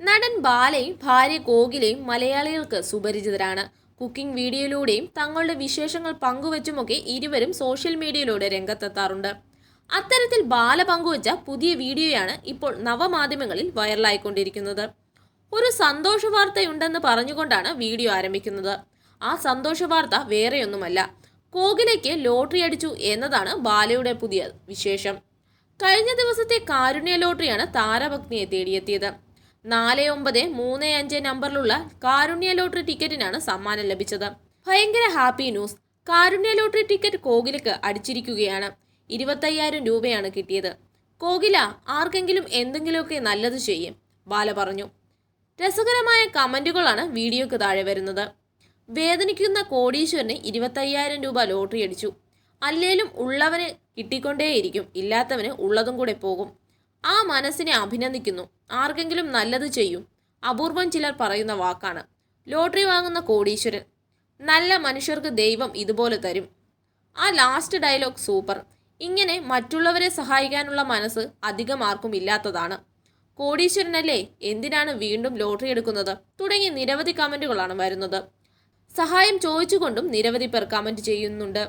നടൻ ബാലയും ഭാര്യ കോകിലയും മലയാളികൾക്ക് സുപരിചിതരാണ്. കുക്കിംഗ് വീഡിയോയിലൂടെയും തങ്ങളുടെ വിശേഷങ്ങൾ പങ്കുവച്ചുമൊക്കെ ഇരുവരും സോഷ്യൽ മീഡിയയിലൂടെ രംഗത്തെത്താറുണ്ട്. അത്തരത്തിൽ ബാല പങ്കുവച്ച പുതിയ വീഡിയോയാണ് ഇപ്പോൾ നവമാധ്യമങ്ങളിൽ വൈറലായിക്കൊണ്ടിരിക്കുന്നത്. ഒരു സന്തോഷ വാർത്തയുണ്ടെന്ന് പറഞ്ഞുകൊണ്ടാണ് വീഡിയോ ആരംഭിക്കുന്നത്. ആ സന്തോഷ വാർത്ത വേറെയൊന്നുമല്ല. കോകിലയ്ക്ക് ലോട്ടറി അടിച്ചു എന്നതാണ് ബാലയുടെ പുതിയ വിശേഷം. കഴിഞ്ഞ ദിവസത്തെ കാരുണ്യ ലോട്ടറിയാണ് താരഭക്തിയെ തേടിയെത്തിയത്. നാല് ഒമ്പത് മൂന്ന് അഞ്ച് നമ്പറിലുള്ള കാരുണ്യ ലോട്ടറി ടിക്കറ്റിനാണ് സമ്മാനം ലഭിച്ചത്. ഭയങ്കര happy news. Karunya lottery ticket കോകിലക്ക് അടിച്ചിരിക്കുകയാണ്. ഇരുപത്തയ്യായിരം രൂപയാണ് കിട്ടിയത്. കോകില ആർക്കെങ്കിലും എന്തെങ്കിലുമൊക്കെ നല്ലത് ചെയ്യും ബാല പറഞ്ഞു. രസകരമായ കമന്റുകളാണ് വീഡിയോക്ക് താഴെ വരുന്നത്. വേദനിക്കുന്ന കോടീശ്വരന് ഇരുപത്തയ്യായിരം രൂപ ലോട്ടറി അടിച്ചു. അല്ലേലും ഉള്ളവന് കിട്ടിക്കൊണ്ടേയിരിക്കും ഇല്ലാത്തവന് ഉള്ളതും കൂടെ പോകും. ആ മനസ്സിനെ അഭിനന്ദിക്കുന്നു. ആർക്കെങ്കിലും നല്ലത് ചെയ്യും. അപൂർവം ചിലർ പറയുന്ന വാക്കാണ്. ലോട്ടറി വാങ്ങുന്ന കോടീശ്വരൻ. നല്ല മനുഷ്യർക്ക് ദൈവം ഇതുപോലെ തരും. ആ ലാസ്റ്റ് ഡയലോഗ് സൂപ്പർ ഇങ്ങനെ മറ്റുള്ളവരെ സഹായിക്കാനുള്ള മനസ്സ് അധികം ആർക്കും ഇല്ലാത്തതാണ്. കോടീശ്വരനല്ലേ? എന്തിനാണ് വീണ്ടും ലോട്ടറി എടുക്കുന്നത്? തുടങ്ങി നിരവധി കമന്റുകളാണ് വരുന്നത്. സഹായം ചോദിച്ചുകൊണ്ടും നിരവധി പേർ കമന്റ് ചെയ്യുന്നുണ്ട്.